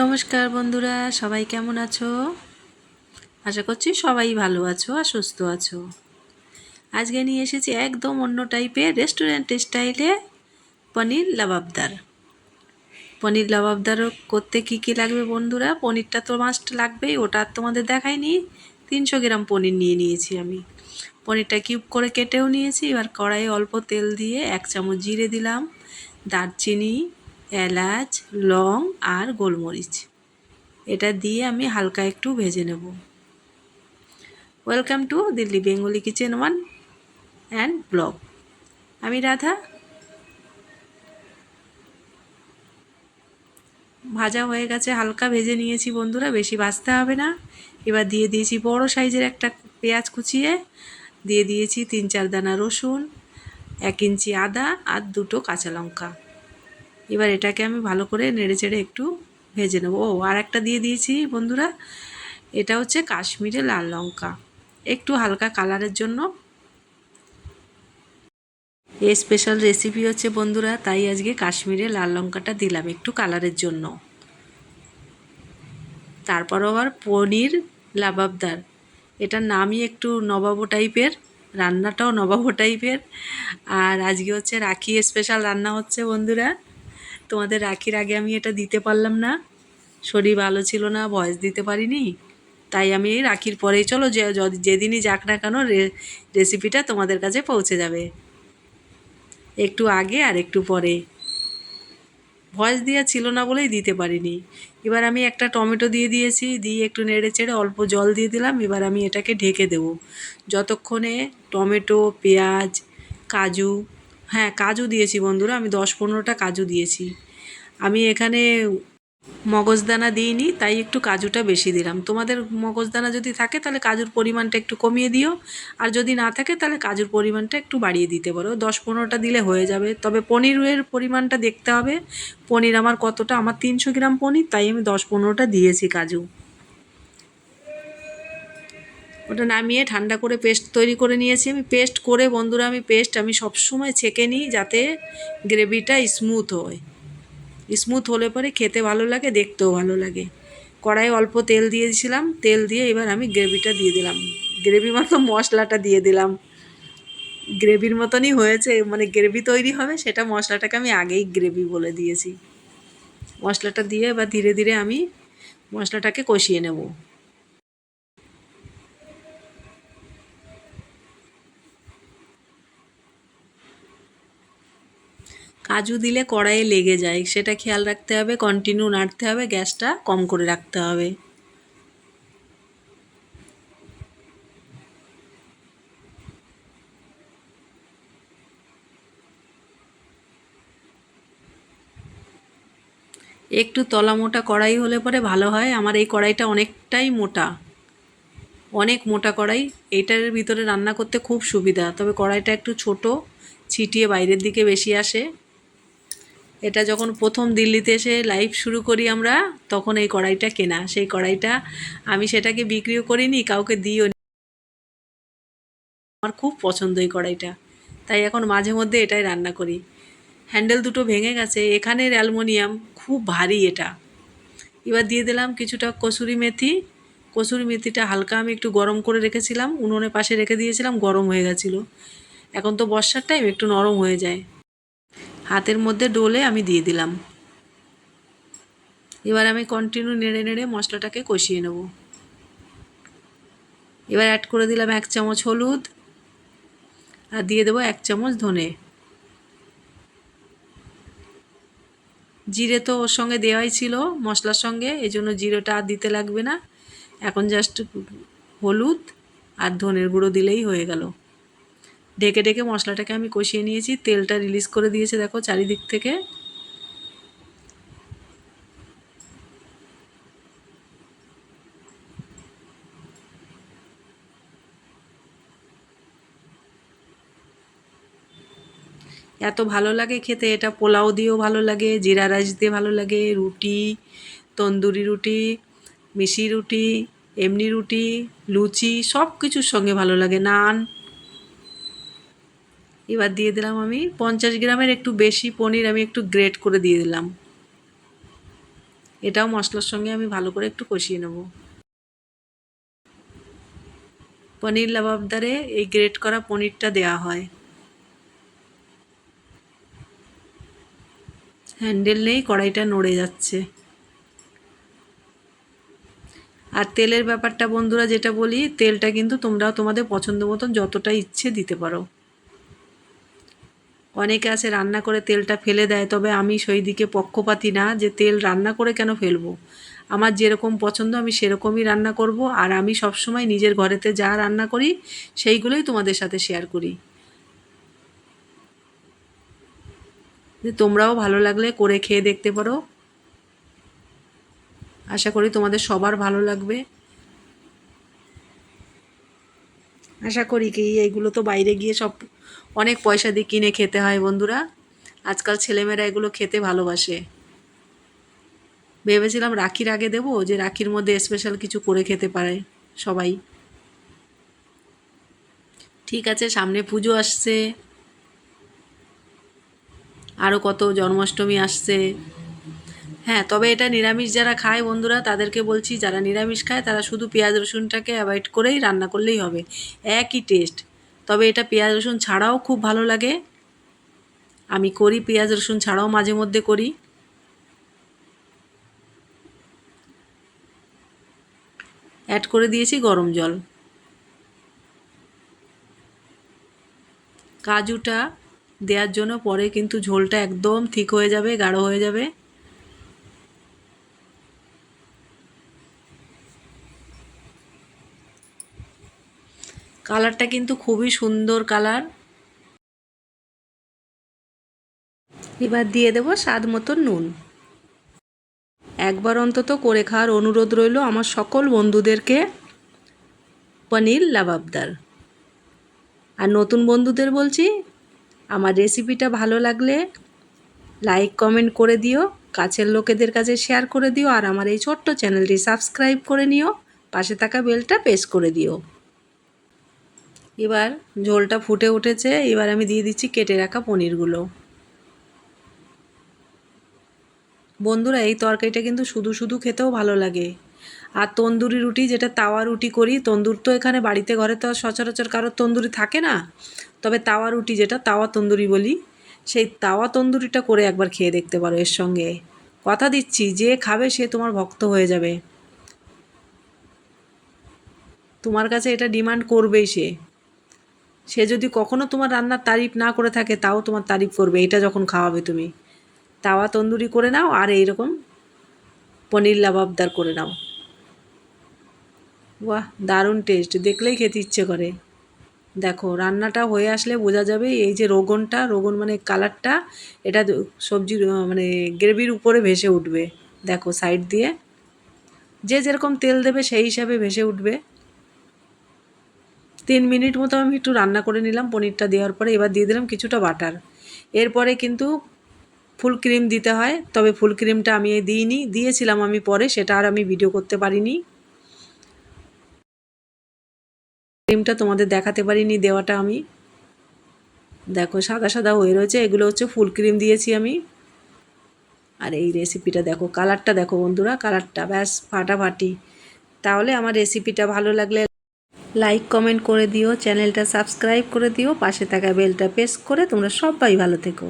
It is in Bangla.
নমস্কার বন্ধুরা, সবাই কেমন আছো? আশা করছি সবাই ভালো আছো আর সুস্থ আছো। আজকে নিয়ে এসেছি একদম অন্য টাইপের রেস্টুরেন্ট স্টাইলে পনির লাবাবদার। পনির লাবাবদার করতে কি কি লাগবে বন্ধুরা? পনিরটা তো মাস্ট লাগবেই, ওটা তোমাদের দেখাইনি। তিনশো গ্রাম পনির নিয়ে নিয়েছি আমি। পনিরটা কিউব করে কেটেও নিয়েছি, এবার কড়াইয়ে অল্প তেল দিয়ে এক চামচ জিরে দিলাম, দারচিনি এলাচ, লং আর গোলমরিচ। এটা দিয়ে আমি হালকা একটু ভেজে নেব। Welcome to Delhi Bengali kitchen one and blog আমি রাধা। ভাজা হয়ে গেছে, হালকা ভেজে নিয়েছি বন্ধুরা, বেশি ভাজতে হবে না। এবার দিয়ে দিয়েছি বড় সাইজের একটা পেঁয়াজ কুচিয়ে। দিয়ে দিয়েছি তিন চার দানা রসুন, এক ইঞ্চি আদা আর দুটো কাঁচা লঙ্কা। এবার এটাকে আমি ভালো করে নেড়ে চেড়ে একটু ভেজে নেব। ও, আর একটা দিয়ে দিয়েছি বন্ধুরা। এটা হচ্ছে কাশ্মীরে লাল লঙ্কা। একটু হালকা কালারের জন্য। এ স্পেশাল রেসিপি হচ্ছে বন্ধুরা, তাই আজকে কাশ্মীরে লাল লঙ্কাটা দিলাম একটু কালারের জন্য। তারপর আবার পনির লাবাবদার। এটার নামই একটু নবাবো টাইপের, রান্নাটাও নবাবো টাইপের। আর আজকে হচ্ছে রাখি স্পেশাল রান্না হচ্ছে বন্ধুরা। তোমাদের রাখির আগে আমি এটা দিতে পারলাম না। শরীর ভালো ছিল না ভয়েস দিতে পারিনি। তাই আমি রাখির পরেই চলো, যে যেদিনই যাক না কেন রেসিপিটা তোমাদের কাছে পৌঁছে যাবে। একটু আগে আর একটু পরে। ভয়েস দেওয়া ছিল না বলেই দিতে পারিনি। এবার আমি একটা টমেটো দিয়ে দিয়েছি, দিয়ে একটু নেড়ে চেড়ে অল্প জল দিয়ে দিলাম। এবার আমি এটাকে ঢেকে দেবো। যতক্ষণে টমেটো, পেঁয়াজ, কাজু হ্যাঁ কাজু দিয়েছি বন্ধুরা, আমি দশ পনেরোটা কাজু দিয়েছি। আমি এখানে মগজদানা দিইনি, তাই একটু কাজুটা বেশি দিলাম। তোমাদের মগজদানা যদি থাকে, তাহলে কাজুর পরিমাণটা একটু কমিয়ে দিও। আর যদি না থাকে, তাহলে কাজুর পরিমাণটা একটু বাড়িয়ে দিতে পারো। দশ পনেরোটা দিলে হয়ে যাবে। তবে পনিরের পরিমাণটা দেখতে হবে। পনির আমার কতটা? আমার তিনশো গ্রাম পনির, তাই আমি দশ পনেরোটা দিয়েছি কাজু। ওটা নামিয়ে ঠান্ডা করে পেস্ট তৈরি করে নিয়েছি আমি। পেস্ট করে বন্ধুরা আমি পেস্ট আমি সবসময় ছেঁকে নিই যাতে গ্রেভিটা স্মুথ হয়। স্মুথ হলে পরে খেতে ভালো লাগে, দেখতেও ভালো লাগে। কড়াই অল্প তেল দিয়েছিলাম, তেল দিয়ে এবার আমি গ্রেভিটা দিয়ে দিলাম। গ্রেভি মতো মশলাটা দিয়ে দিলাম। গ্রেভির মতনই হয়েছে মানে গ্রেভি তৈরি হবে সেটা মশলাটাকে আমি আগেই গ্রেভি বলে দিয়েছি। মশলাটা দিয়ে এবার ধীরে ধীরে আমি মশলাটাকে কষিয়ে নেব। কাজু দিলে কড়াইয়ে লেগে যায়। সেটা খেয়াল রাখতে হবে কন্টিনিউ নাড়তে হবে, গ্যাসটা কম করে রাখতে হবে। একটু তলা মোটা কড়াই হলে পরে ভালো হয়। আমার এই কড়াইটা অনেকটাই মোটা। অনেক মোটা কড়াই। এইটার ভিতরে রান্না করতে খুব সুবিধা। তবে কড়াইটা একটু ছোট, ছিটিয়ে বাইরের দিকে বেশি আসে। এটা যখন প্রথম দিল্লিতে এসে লাইভ শুরু করি আমরা, তখন এই কড়াইটা কেনা। সেই কড়াইটা আমি সেটাকে বিক্রিও করিনি, কাউকে দিও আমার খুব পছন্দ এই কড়াইটা। তাই এখন মাঝে মধ্যে এটাই রান্না করি। হ্যান্ডেল দুটো ভেঙে গেছে, এখানের অ্যালমোনিয়াম খুব ভারী এটা। এবার দিয়ে দিলাম কিছুটা কসুরি মেথি। কসুরি মেথিটা হালকা আমি একটু গরম করে রেখেছিলাম উনুনের পাশে রেখে দিয়েছিলাম, গরম হয়ে গেছিল। এখন তো বর্ষার টাইম একটু নরম হয়ে যায়। হাতের মধ্যে ডোলে আমি দিয়ে দিলাম। এবার আমি কন্টিনিউ নেড়ে নেড়ে মশলাটাকে কষিয়ে নেব। এবার অ্যাড করে দিলাম এক চামচ হলুদ আর দিয়ে দেবো এক চামচ ধনে। জিরে তো ওর সঙ্গে দেওয়াই ছিল মশলার সঙ্গে এই জন্য জিরেটা আর দিতে লাগবে না। এখন জাস্ট হলুদ আর ধনের গুঁড়ো দিলেই হয়ে গেল। ঢেকে ঢেকে মশলাটাকে আমি কষিয়ে নিয়েছি, তেলটা রিলিজ করে দিয়েছে দেখো চারিদিক থেকে। এত ভালো লাগে খেতে, এটা পোলাও দিয়েও ভালো লাগে, জিরা রাইস দিয়ে ভালো লাগে, রুটি, তন্দুরি রুটি মিশি রুটি, এমনি রুটি, লুচি সব কিছুর সঙ্গে ভালো লাগে। নান এবার দিয়ে দিলাম আমি পঞ্চাশ গ্রামের একটু বেশি পনির আমি একটু গ্রেট করে দিয়ে দিলাম। এটাও মশলার সঙ্গে আমি ভালো করে একটু কষিয়ে নেব। পনির লাবাবদারে এই গ্রেট করা পনিরটা দেওয়া হয়। হ্যান্ডেল নেই, কড়াইটা নড়ে যাচ্ছে। আর তেলের ব্যাপারটা বন্ধুরা যেটা বলি, তেলটা কিন্তু তোমরাও তোমাদের পছন্দ মতন যতটা ইচ্ছে দিতে পারো। অনেকে আছে রান্না করে তেলটা ফেলে দেয়, তবে আমি সেই দিকে পক্ষপাতি না যে তেল রান্না করে কেন ফেলব। আমার যেরকম পছন্দ আমি সেরকমই রান্না করব আর আমি সবসময় নিজের ঘরেতে যা রান্না করি সেইগুলোই তোমাদের সাথে শেয়ার করি। যে তোমরাও ভালো লাগলে করে খেয়ে দেখতে পারো। আশা করি তোমাদের সবার ভালো লাগবে। আশা করি কি এইগুলো তো বাইরে গিয়ে সব অনেক পয়সা দিয়ে কিনে খেতে হয় বন্ধুরা। আজকাল ছেলেমেয়েরা এগুলো খেতে ভালোবাসে। ভেবেছিলাম রাখির আগে দেবো, যে রাখির মধ্যে স্পেশাল কিছু করে খেতে পারে সবাই। ঠিক আছে, সামনে পুজো আসছে। আরও কত জন্মাষ্টমী আসছে। হ্যাঁ তবে এটা নিরামিষ যারা খায় বন্ধুরা, তাদেরকে বলছি, যারা নিরামিষ খায়, তারা শুধু পেঁয়াজ রসুনটাকে অ্যাভয়েড করেই রান্না করলেই হবে। একই টেস্ট তবে এটা পেঁয়াজ রসুন ছাড়াও খুব ভালো লাগে। আমি করি পেঁয়াজ রসুন ছাড়াও মাঝে মধ্যে করি। অ্যাড করে দিয়েছি গরম জল। কাজুটা দেওয়ার জন্য পরে কিন্তু ঝোলটা একদম ঠিক হয়ে যাবে, গাঢ় হয়ে যাবে। কালারটা কিন্তু খুবই সুন্দর কালার। এবার দিয়ে দেবো স্বাদ মতো নুন। একবার অন্তত করে খাওয়ার অনুরোধ রইল আমার সকল বন্ধুদেরকে পনির লাবাবদার। আর নতুন বন্ধুদের বলছি, আমার রেসিপিটা ভালো লাগলে লাইক, কমেন্ট করে দিও, কাছের লোকেদের কাছে শেয়ার করে দিও, আর আমার এই ছোট্ট চ্যানেলটি সাবস্ক্রাইব করে নিও, পাশে থাকা বেলটা প্রেস করে দিও। এবার ঝোলটা ফুটে উঠেছে, এবার আমি দিয়ে দিচ্ছি কেটে রাখা পনিরগুলো। বন্ধুরা, এই তরকারিটা কিন্তু শুধু শুধু খেতেও ভালো লাগে। আর তন্দুরি রুটি, যেটা তাওয়া রুটি করি, তন্দুর তো এখানে বাড়িতে, ঘরে তো সচরাচর কারোর তন্দুরি থাকে না। তবে তাওয়া রুটি যেটা, তাওয়া তন্দুরি বলি, সেই তাওয়া তন্দুরিটা করে একবার খেয়ে দেখতে পারো এর সঙ্গে। কথা দিচ্ছি, যে খাবে সে তোমার ভক্ত হয়ে যাবে। তোমার কাছে এটা ডিমান্ড করবেই সে। সে যদি কখনো তোমার রান্নার তারিফ না করে থাকে, তাও তোমার তারিফ করবে। এটা যখন খাওয়াবে তুমি। তাওয়া তন্দুরি করে নাও আর এইরকম পনির লাবাবদার করে নাও। বাহ, দারুণ টেস্ট দেখলেই খেতে ইচ্ছে করে। দেখো, রান্নাটা হয়ে আসলে বোঝা যাবে এই যে রোগনটা, রোগন মানে কালারটা, এটা সবজির মানে গ্রেভির উপরে ভেসে উঠবে। দেখো সাইড দিয়ে। যে যেরকম তেল দেবে সেই হিসাবে ভেসে উঠবে। তিন মিনিট মতো আমি একটু রান্না করে নিলাম, পনিরটা দেওয়ার পরে এবার দিয়ে দিলাম কিছুটা বাটার। এরপরে কিন্তু ফুল ক্রিম দিতে হয়, তবে ফুল ক্রিমটা আমি দিইনি, দিয়েছিলাম আমি পরে, সেটা আর আমি ভিডিও করতে পারিনি। ক্রিমটা তোমাদের দেখাতে পারিনি, দেওয়াটা আমি। দেখো, সাদা সাদা হয়ে রয়েছে, এগুলো হচ্ছে ফুল ক্রিম দিয়েছি আমি। আর এই রেসিপিটা দেখো, কালারটা দেখো বন্ধুরা, কালারটা ব্যাস ফাটাফাটি। তাহলে আমার রেসিপিটা ভালো লাগলে লাইক কমেন্ট করে দিও চ্যানেলটা সাবস্ক্রাইব করে দিও, পাশে থাকা বেলটা প্রেস করে তোমরা সবাই ভালো থেকো।